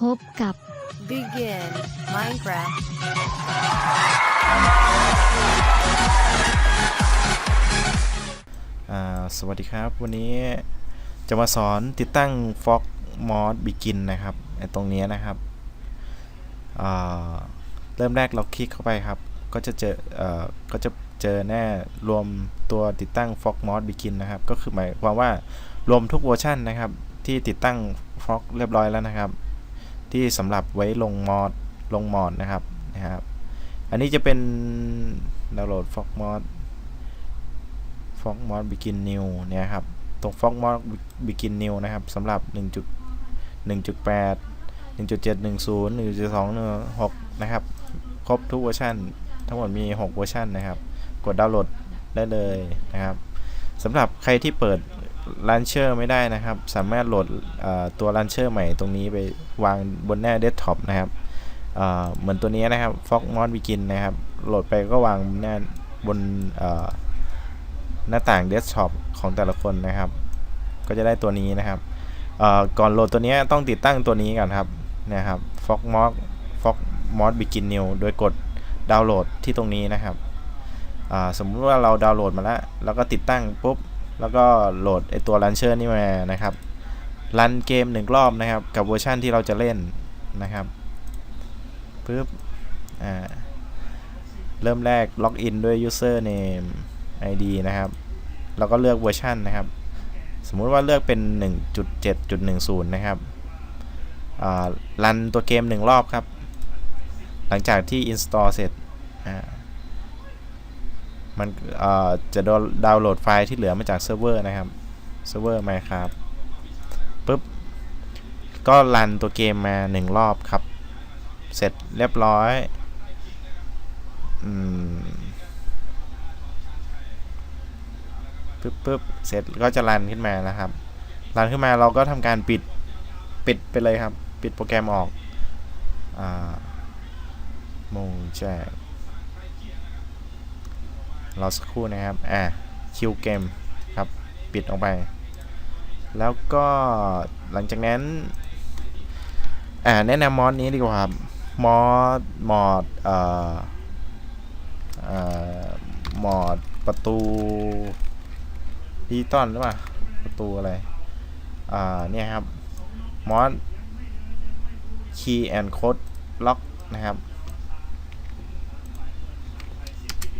พบกับ Begin Minecraft. อ่าสวัสดีครับ วันนี้จะมาสอนติดตั้ง Fox Mod Begin นะครับไอ้ตรงเนี้ยนะครับอ่าเริ่มแรกเราคลิกเข้าไปครับ ก็จะเจอเอ่อก็จะเจอแน่รวมตัวติดตั้ง Fox Mod Begin นะครับ ก็คือหมายความว่ารวมทุกเวอร์ชันนะครับ ที่ติดตั้ง Fox เรียบร้อยแล้วนะครับ ที่สำหรับไว้ลงมอดลงมอดนะครับนะครับ อันนี้จะเป็นดาวน์โหลด Fox Mod Fox Mod Begin New เนี่ยครับตรง Fox Mod Begin New นะครับสำหรับ 1.1.8 1.710 1.2 6นะครับ ครบทุกเวอร์ชันทั้งหมดมี 6 เวอร์ชันนะครับ กดดาวน์โหลดได้เลยนะครับสำหรับใครที่เปิด Launcher ไม่ได้นะครับ สามารถโหลดตัว Launcher ใหม่ตรงนี้ไปวางบนหน้า Desktop นะครับเหมือนตัวนี้นะครับ Fox Mod Begin นะครับ โหลดไปก็วางหน้าบนหน้าต่างเดสก์ท็อปของแต่ละคนนะครับ ก็จะได้ตัวนี้นะครับก่อนโหลดตัวนี้ต้องติดตั้งตัวนี้ก่อนครับนะครับ Fox Mod Fox Mod Begin New โดยกดดาวน์โหลดที่ตรงนี้นะครับสมมุติว่าเราดาวน์โหลดมาแล้ว แล้วก็ติดตั้งปุ๊บ แล้วก็โหลดไอตัว Launcher นี่มานะครับรันเกมหนึ่งรอบนะครับ กับเวอร์ชันที่เราจะเล่นนะครับปุ๊บอ่าเริ่มแรกล็อกอินด้วย username ID นะครับ แล้วก็เลือกเวอร์ชันนะครับ สมมุติว่าเลือกเป็น 1.7.10 นะครับอ่ารันตัวเกมหนึ่งรอบครับ หลังจากที่ install เสร็จอ่า มันจะดาวน์โหลดไฟล์ที่เหลือมาจากเซิร์ฟเวอร์นะครับ เซิร์ฟเวอร์ Minecraft ปุ๊บ ก็รันตัวเกมมาหนึ่งรอบครับ เสร็จเรียบร้อยอืมปึ๊บปึ๊บเสร็จก็จะรันขึ้นมานะครับ รันขึ้นมาเราก็ทำการปิด ปิดไปเลยครับ ปิดโปรแกรมออก อ่ามงแจ้ง รอสักครู่นะครับ อะคิวเกมครับ ปิดออกไป แล้วก็หลังจากนั้น อ่า แนะนำมอดนี้ดีกว่าครับ มอดมอดเอ่อเอ่อมอดประตูดิจิตอลหรือเปล่า ประตูอะไร อ่า เนี่ยครับ มอส key and code lock นะครับ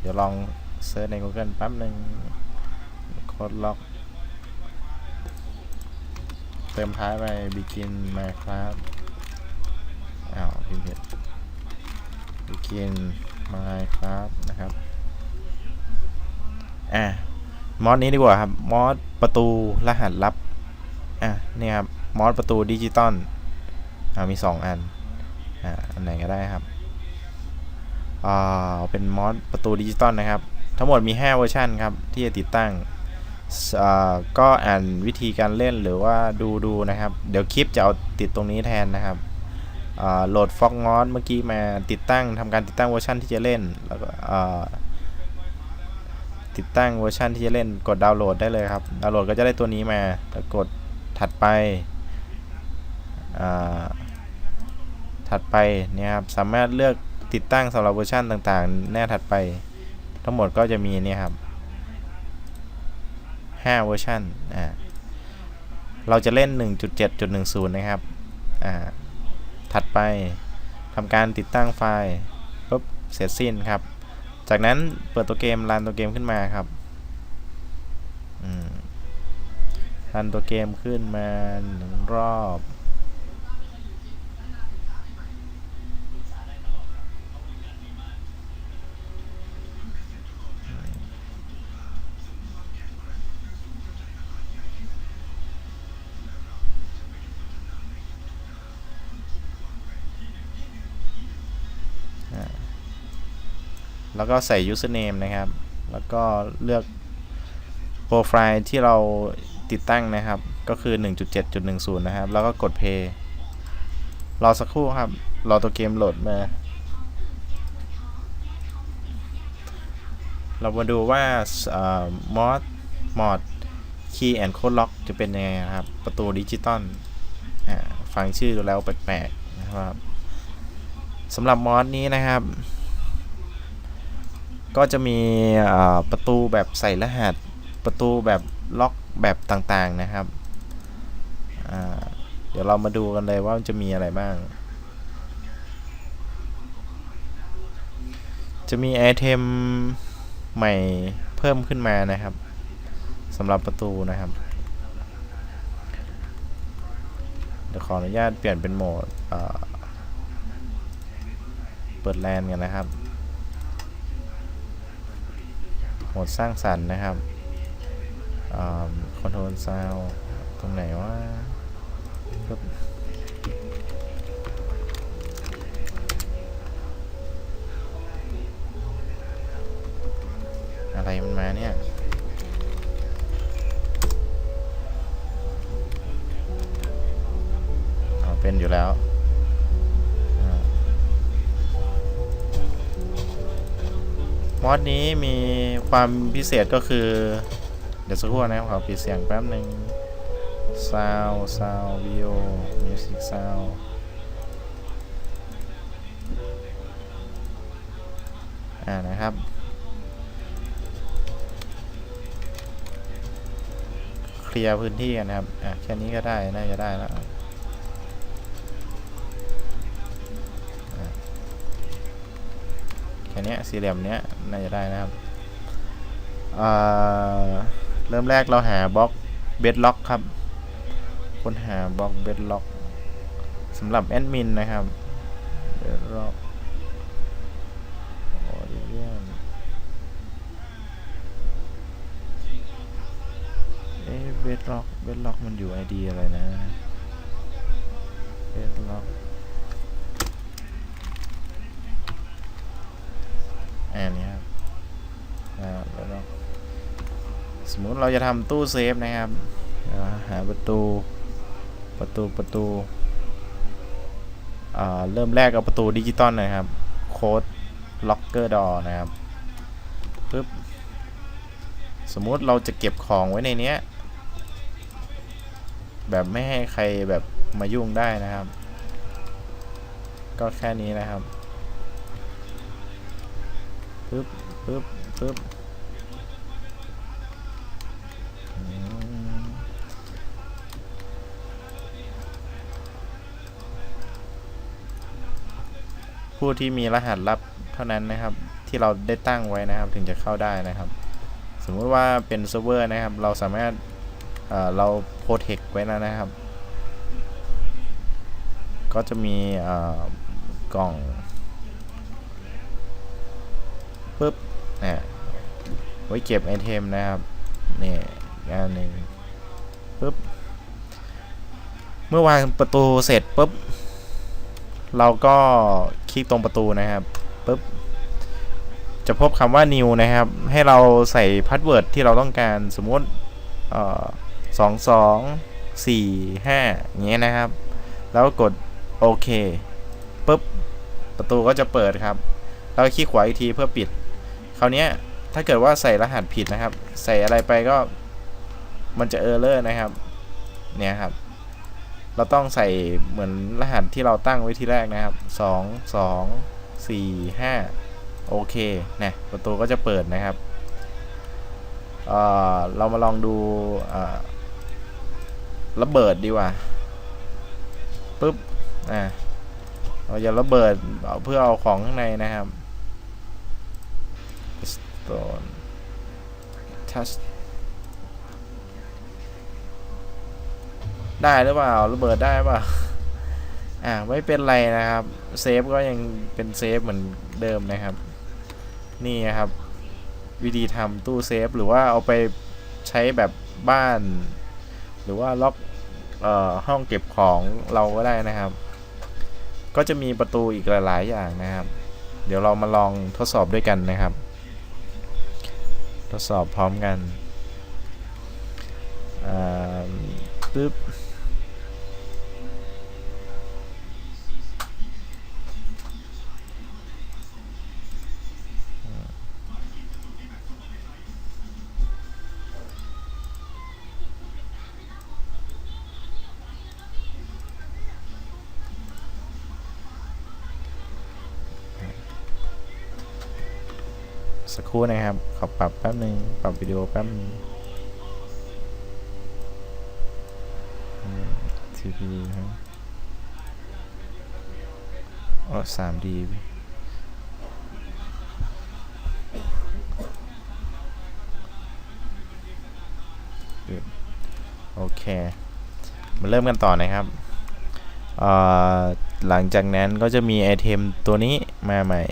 เดี๋ยวลอง เซิร์ชใน Google แป๊บหนึ่ง code lock เติมท้ายไป begin minecraft อ้าวพิมพ์ผิด begin minecraft นะครับ อะมอสนี้ดีกว่าครับ มอสประตูรหัสลับ อะนี่ครับ มอสประตูดิจิตอลอ่ามี 2 อัน อ่าอันไหนก็ได้ครับอ่าเป็นมอสประตูดิจิตอลนะครับ ทั้งหมดมี 5 เวอร์ชันครับ ที่จะติดตั้งก็อ่านวิธีการเล่นหรือว่าดูดูนะครับ เดี๋ยวคลิปจะเอาติดตรงนี้แทนนะครับโหลดฟอกมอสเมื่อกี้มาติดตั้งทำการติดตั้งเวอร์ชันที่จะเล่นแล้วก็ติดตั้งเวอร์ชันที่จะเล่นกดดาวน์โหลดได้เลยครับดาวน์โหลดก็จะได้ตัวนี้มาแล้วกดถัดไปถัดไปเนี่ยครับสามารถเลือกติดตั้งสำหรับเวอร์ชันต่างๆ แน่ถัดไป ทั้งหมดก็จะมีเนี่ยครับ5เวอร์ชันอ่าเราจะเล่น 1.7.10 นะครับ อ่า ถัดไปทำการติดตั้งไฟล์ปุ๊บเสร็จสิ้นครับ จากนั้นเปิดตัวเกมรันตัวเกมขึ้นมาครับรันตัวเกมขึ้นมาหนึ่งรอบ แล้วก็ใส่ username นะครับ แล้วก็เลือกโปรไฟล์ที่เราติดตั้งนะครับ ก็คือ 1.7.10 นะครับ แล้วก็กด play รอสักครู่ครับ รอตัวเกมโหลดมา เรามาดูว่ามอดมอด key and code lock จะเป็นยังไงนะครับ ประตูดิจิตอลฟังชื่อแล้วแปลกๆนะครับสำหรับมอสนี้นะครับ ก็จะมีประตูแบบใส่รหัส ประตูแบบล็อกแบบต่างๆนะครับ เดี๋ยวเรามาดูกันเลยว่ามันจะมีอะไรบ้าง จะมีไอเทมใหม่เพิ่มขึ้นมานะครับสำหรับประตูนะครับ เดี๋ยวขออนุญาตเปลี่ยนเป็นโหมดเอ่อเปิดแลนกันนะครับ โหมดสร้างสรรค์นะครับคอนโทรลซาวตรงไหนว่า มอดนี้มีความพิเศษก็คือ เดี๋ยวสักครู่นะครับขอปิดเสียงแป๊บหนึ่ง sound sound video music sound อ่านะครับ เคลียร์พื้นที่กันนะครับ อะแค่นี้ก็ได้ น่าจะได้แล้ว ค่นี้สี่เหลี่ยมเนี้ยน่าจะได้นะครับเริ่มแรกเราหาบล็อกเบดล็อกครับค้นหาบล็อกเบดล็อกสำหรับแอดมินนะครับเบดล็อกเอ๊ะเบดล็อกเบดล็อกมันอยู่ ID อะไรนะเบดล็อก อันนี้ครับอ่าแล้วเรา สมมุติเราจะทำตู้เซฟนะครับหาประตูประตูประตูเริ่มแรกเอาประตูดิจิตอลนะครับ โค้ดล็อกเกอร์ดอนะครับปึ๊บสมมุติเราจะเก็บของไว้ในเนี้ย แบบไม่ให้ใครแบบมายุ่งได้นะครับ ก็แค่นี้นะครับปึ๊บปึ๊บปึ๊บอืม ผู้ที่มีรหัสลับเท่านั้นนะครับ ที่เราได้ตั้งไว้นะครับ ถึงจะเข้าได้นะครับ สมมุติว่าเป็นเซิร์ฟเวอร์นะครับ เราสามารถเเราโปรเทคไว้แล้วนะครับ ก็จะมีกล่องปึ๊บเนี่ยไว้เก็บไอเทมนะครับนี่งานหนึ่งปึ๊บเมื่อวางประตูเสร็จปุ๊บเราก็ ลิกตรงประตูนะครับปุ๊บจะพบคำว่า new นะครับ ให้เราใส่พาสเวิร์ดที่เราต้องการสมมติสองสองสี่ห้าอย่างเงี้ยนะครับ แล้วกดโอเคปุ๊บประตูก็จะเปิดครับแล้วก็คลิกขวาอีกทีเพื่อปิด คราวนี้ถ้าเกิดว่าใส่รหัสผิดนะครับ ใส่อะไรไปก็มันจะเออร์เลอร์นะครับ เนี่ยครับ เราต้องใส่เหมือนรหัสที่เราตั้งไว้ที่แรกนะครับสองสองสี่ห้าโอเคนะประตูก็จะเปิดนะครับเเรามาลองดูระเบิดดีกว่าปุ๊บอ่าเราจะระเบิดเเพื่อเอาของข้างในนะครับ stone touch ได้หรือเปล่าระเบิดได้เปล่าอ่าไม่เป็นไรนะครับเซฟก็ยังเป็นเซฟเหมือนเดิมนะครับ นี่นะครับ วิธีทำตู้เซฟหรือว่าเอาไปใช้แบบบ้าน หรือว่าล็อกเอ่อห้องเก็บของเราก็ได้นะครับ ก็จะมีประตูอีกหลาย ๆ อย่างนะครับ เดี๋ยวเรามาลองทดสอบด้วยกันนะครับ ทดสอบพร้อมกันอ่าปึ๊บ สักครู่นะครับ ขอปรับแป๊บหนึ่งปรับวิดีโอแป๊บนึงทีพีครับอ๋อสามดีโอเค มาเริ่มกันต่อนะครับหลังจากนั้นก็จะมีไอเทมตัวนี้มาใหม่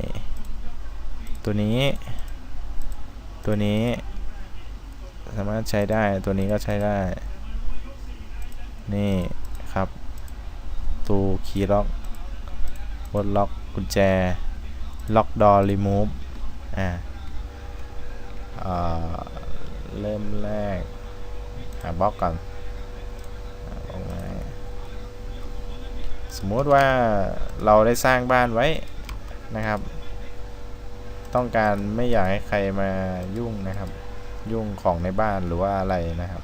ตัวนี้ ตัวนี้ สามารถใช้ได้ตัวนี้ก็ใช้ได้ นี่ครับตูคีย์ล็อกบนล็อกกุญแจ ล็อกดอรีมูฟอ่าเริ่มแรก หาบล็อกก่อนหาบล็อกไว้สมมติว่าเราได้สร้างบ้านไว้นะครับ ต้องการไม่อยากให้ใครมายุ่งนะครับ ยุ่งของในบ้านหรือว่าอะไรนะครับ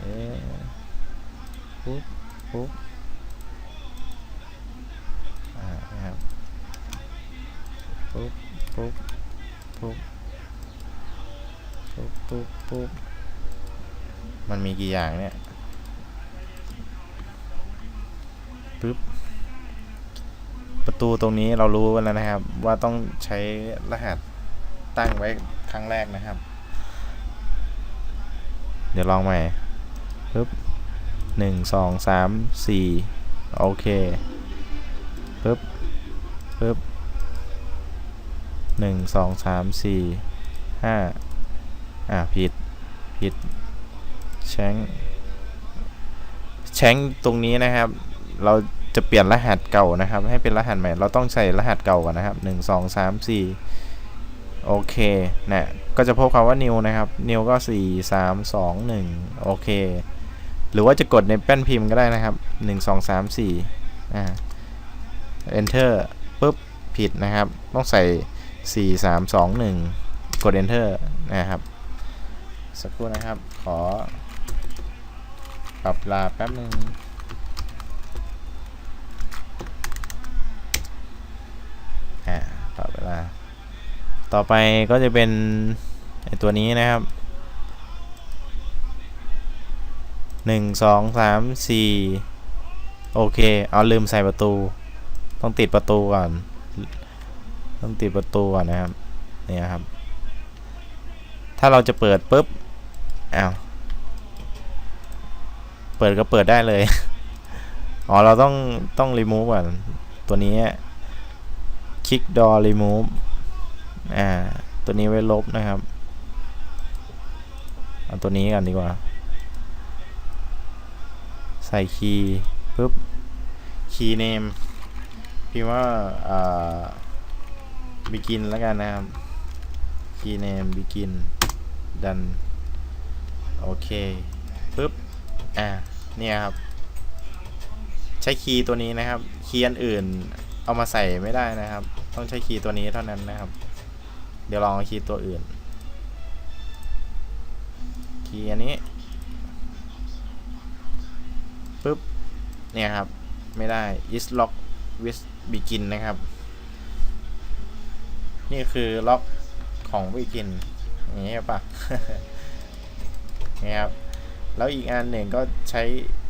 เอปุ๊บปุ๊บอ่าครับปุ๊บปุ๊บปุ๊บปุ๊บปุ๊บปุ๊บมันมีกี่อย่างเนี่ย ปึ๊บประตูตรงนี้เรารู้แล้วนะครับ ว่าต้องใช้รหัสตั้งไว้ครั้งแรกนะครับ เดี๋ยวลองใหม่ปึ๊บหนึ่งสองสามสี่โอเคปึ๊บปึ๊บหนึ่งสองสามสี่ห้าอ่าผิดผิดแชงแชงตรงนี้นะครับ เรา จะเปลี่ยนรหัสเก่านะครับ ให้เป็นรหัสใหม่ เราต้องใส่รหัสเก่าก่อนนะครับหนึ่งสองสามสี่โอเคนะก็จะพบคำว่า new นะครับ new ก็สี่สามสองหนึ่งโอเค หรือว่าจะกดในแป้นพิมพ์ก็ได้นะครับหนึ่งสองสามสี่อ่า enter ปุ๊บผิดนะครับ ต้องใส่สี่สามสองหนึ่งกด enter นะครับ สักครู่นะครับ ขอปรับลาแป๊บหนึ่ง ต่อไปก็จะเป็นไอตัวนี้นะครับหนึ่งสองสามสี่โอเค เอาลืมใส่ประตู ต้องติดประตูก่อน ต้องติดประตูก่อนนะครับ เนี่ยครับ ถ้าเราจะเปิดปุ๊บ อ้าว เปิดก็เปิดได้เลย อ๋อ เราต้องต้องรีมูฟก่อน ตัวนี้คลิก door remove อ่าตัวนี้ไว้ลบนะครับเอาตัวนี้กันดีกว่า ใส่คีย์ปุ๊บคีย์เนมพิมพ์ว่าอ่า begin แล้วกันนะครับคีย์เนม begin ดันโอเคปุ๊บอ่าเนี่ยครับ ใช้คีย์ตัวนี้นะครับ คีย์อันอื่นเอามาใส่ไม่ได้นะครับ ต้องใช้คีย์ตัวนี้เท่านั้นนะครับ เดี๋ยวลองคีย์ตัวอื่น คีย์อันนี้ปึ๊บ เนี่ยครับ ไม่ได้ is lock with begin นะครับ นี่คือล็อกของ begin อย่างนี้ป่ะนี่ครับ แล้วอีกอันหนึ่งก็ใช้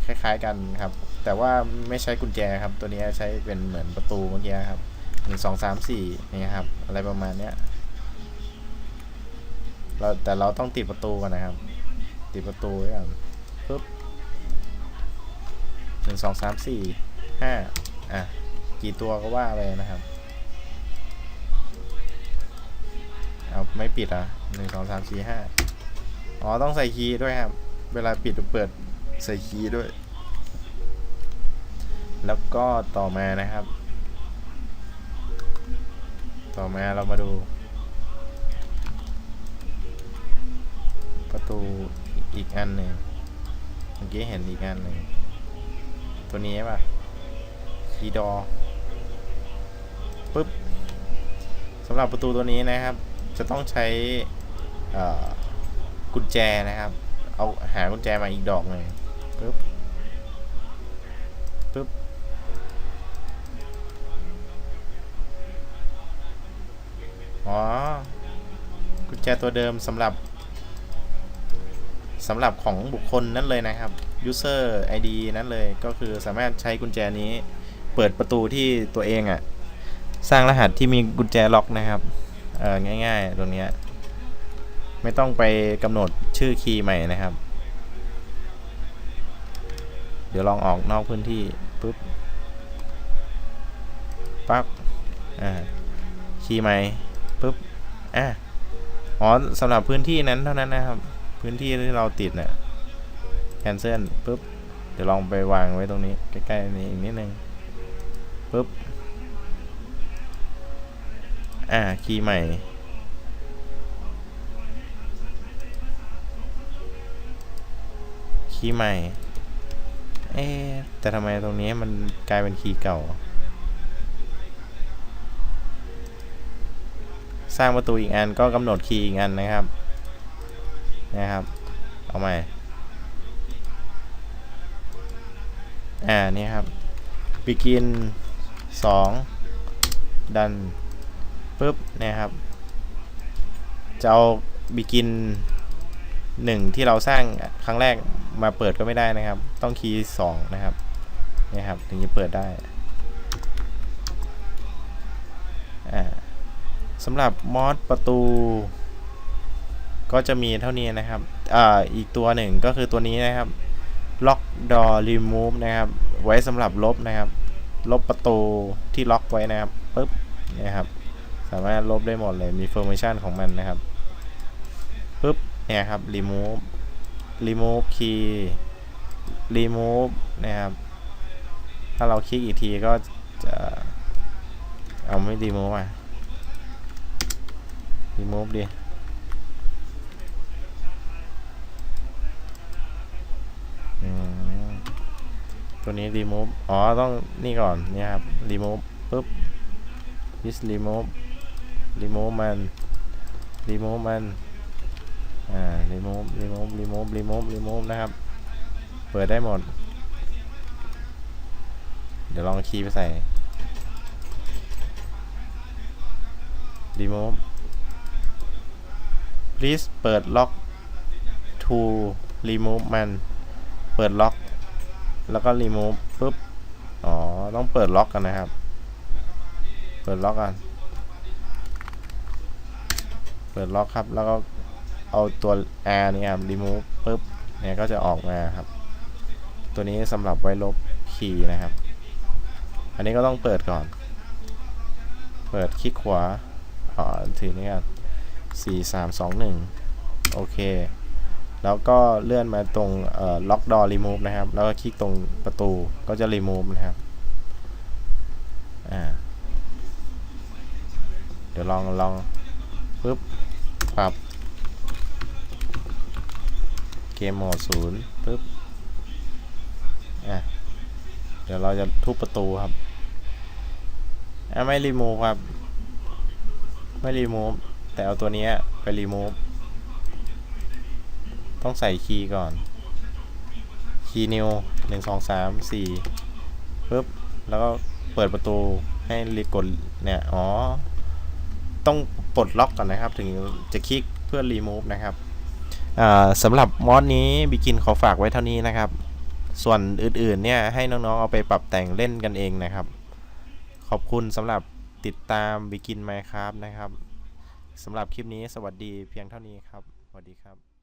คล้ายๆกันครับ แต่ว่าไม่ใช้กุญแจครับ ตัวนี้ใช้เป็นเหมือนประตูเมื่อกี้ครับหนึ่งสองสามสี่นี่ครับ อะไรประมาณเนี้ย เราแต่เราต้องติดประตูก่อนนะครับ ติดประตูไว้ก่อนปึ๊บหนึ่งสองสามสี่ห้าอะ กี่ตัวก็ว่าไปนะครับ เอาไม่ปิดอะหนึ่งสองสามสี่ห้าอ๋อ ต้องใส่คีย์ด้วยครับ เวลาปิดหรือเปิดใส่คีย์ด้วย แล้วก็ต่อมานะครับ ต่อมาเรามาดู ตูอีกอันหนึ่งเมื่อกี้เห็นอีกอันหนึ่งตัวนี้ป่ะคีดอปุ๊บสำหรับประตูตัวนี้นะครับ จะต้องใช้กุญแจนะครับ เอาหากุญแจมาอีกดอกหนึ่งปุ๊บปุ๊บอ๋อกุญแจตัวเดิมสำหรับ สำหรับของบุคคลนั้นเลยนะครับ user ID นั้นเลยก็คือสามารถใช้กุญแจนี้ เปิดประตูที่ตัวเองอะ่ะสร้างรหัสที่มีกุญแจล็อกนะครับเออง่าย ๆ ตรงนี้ไม่ต้องไปกำหนดชื่อคีย์ใหม่นะครับ เดี๋ยวลองออกนอกพื้นที่ปุ๊บปั๊บอ่าคีย์ใหม่ปุ๊บอะอ๋อสำหรับพื้นที่นั้นเท่านั้นนะครับ พื้นที่ที่เราติดเนี่ย cancel ปุ๊บเดี๋ยวลองไปวางไว้ตรงนี้ ใกล้ๆนี้อีกนิดนึงปุ๊บ อ่า คีย์ใหม่ คีย์ใหม่ เอ๊แต่ทำไมตรงนี้มันกลายเป็นคีย์เก่า สร้างประตูอีกอันก็กำหนดคีย์อีกอันนะครับ นะครับ เอาใหม่ อ่า นี่ครับ begin 2 ดันปุ๊บนี่ยครับ จะเอา begin หนึ่งที่เราสร้างครั้งแรกมาเปิดก็ไม่ได้นะครับ ต้องคีย์สองนะครับนี่ครับ ถึงจะเปิดได้สำหรับมอดประตู ก็จะมีเท่านี้นะครับออีกตัวหนึ่งก็คือตัวนี้นะครับ lock door remove นะครับ ไว้สำหรับลบนะครับ ลบประตูที่ล็อกไว้นะครับปุ๊บเนี่ยครับ สามารถลบได้หมดเลย มี formation ของมันนะครับปุ๊บเนี่ยครับ remove remove key remove นะครับ ถ้าเราคลิกอีกทีก็จะเอาไม่ remove อะ remove ดิ อืม ตัวนี้ remove อ๋อ ต้องนี่ก่อนนี่ครับ remove ปุ๊บ this remove remove มัน remove มัน อ่า remove remove remove remove remove นะครับ เปิดได้หมด เดี๋ยวลองคีย์ไปใส่ remove please เปิดล็อก to remove มัน เปิดล็อก แล้วก็ remove ปุ๊บ อ๋อ ต้องเปิดล็อกกันนะครับ เปิดล็อกกัน เปิดล็อกครับ แล้วก็เอาตัว R นี่ครับ remove ปุ๊บ เนี่ยก็จะออกมาครับ ตัวนี้สำหรับไว้ลบคีย์นะครับ อันนี้ก็ต้องเปิดก่อน เปิดคลิกขวา อ๋อ ถือนี่กันสี่สามสองหนึ่งโอเค แล้วก็เลื่อนมาตรงเอ่อ lock door remove นะครับ แล้วก็คลิกตรงประตูก็จะ remove นะครับเดี๋ยวลองลองปึ๊บปรับเกมโหมดศูนย์ปึ๊บอะเดี๋ยวเราจะทุบประตูครับอะไม่ remove ครับ ไม่ remove แต่เอาตัวนี้ไป remove ต้องใส่คีย์ก่อน คีย์นิวหนึ่งสองสามสี่ปึ๊บ แล้วก็เปิดประตูให้รีกดเนี่ย อ๋อ ต้องปลดล็อกก่อนนะครับ ถึงจะคลิกเพื่อ remove นะครับอ่าสำหรับมอดนี้บิกินขอฝากไว้เท่านี้นะครับ ส่วนอื่นๆเนี่ยให้น้องๆเอาไปปรับแต่งเล่นกันเองนะครับ ขอบคุณสำหรับติดตามบิกินไมครับนะครับสำหรับคลิปนี้สวัสดีเพียงเท่านี้ครับ สวัสดีครับ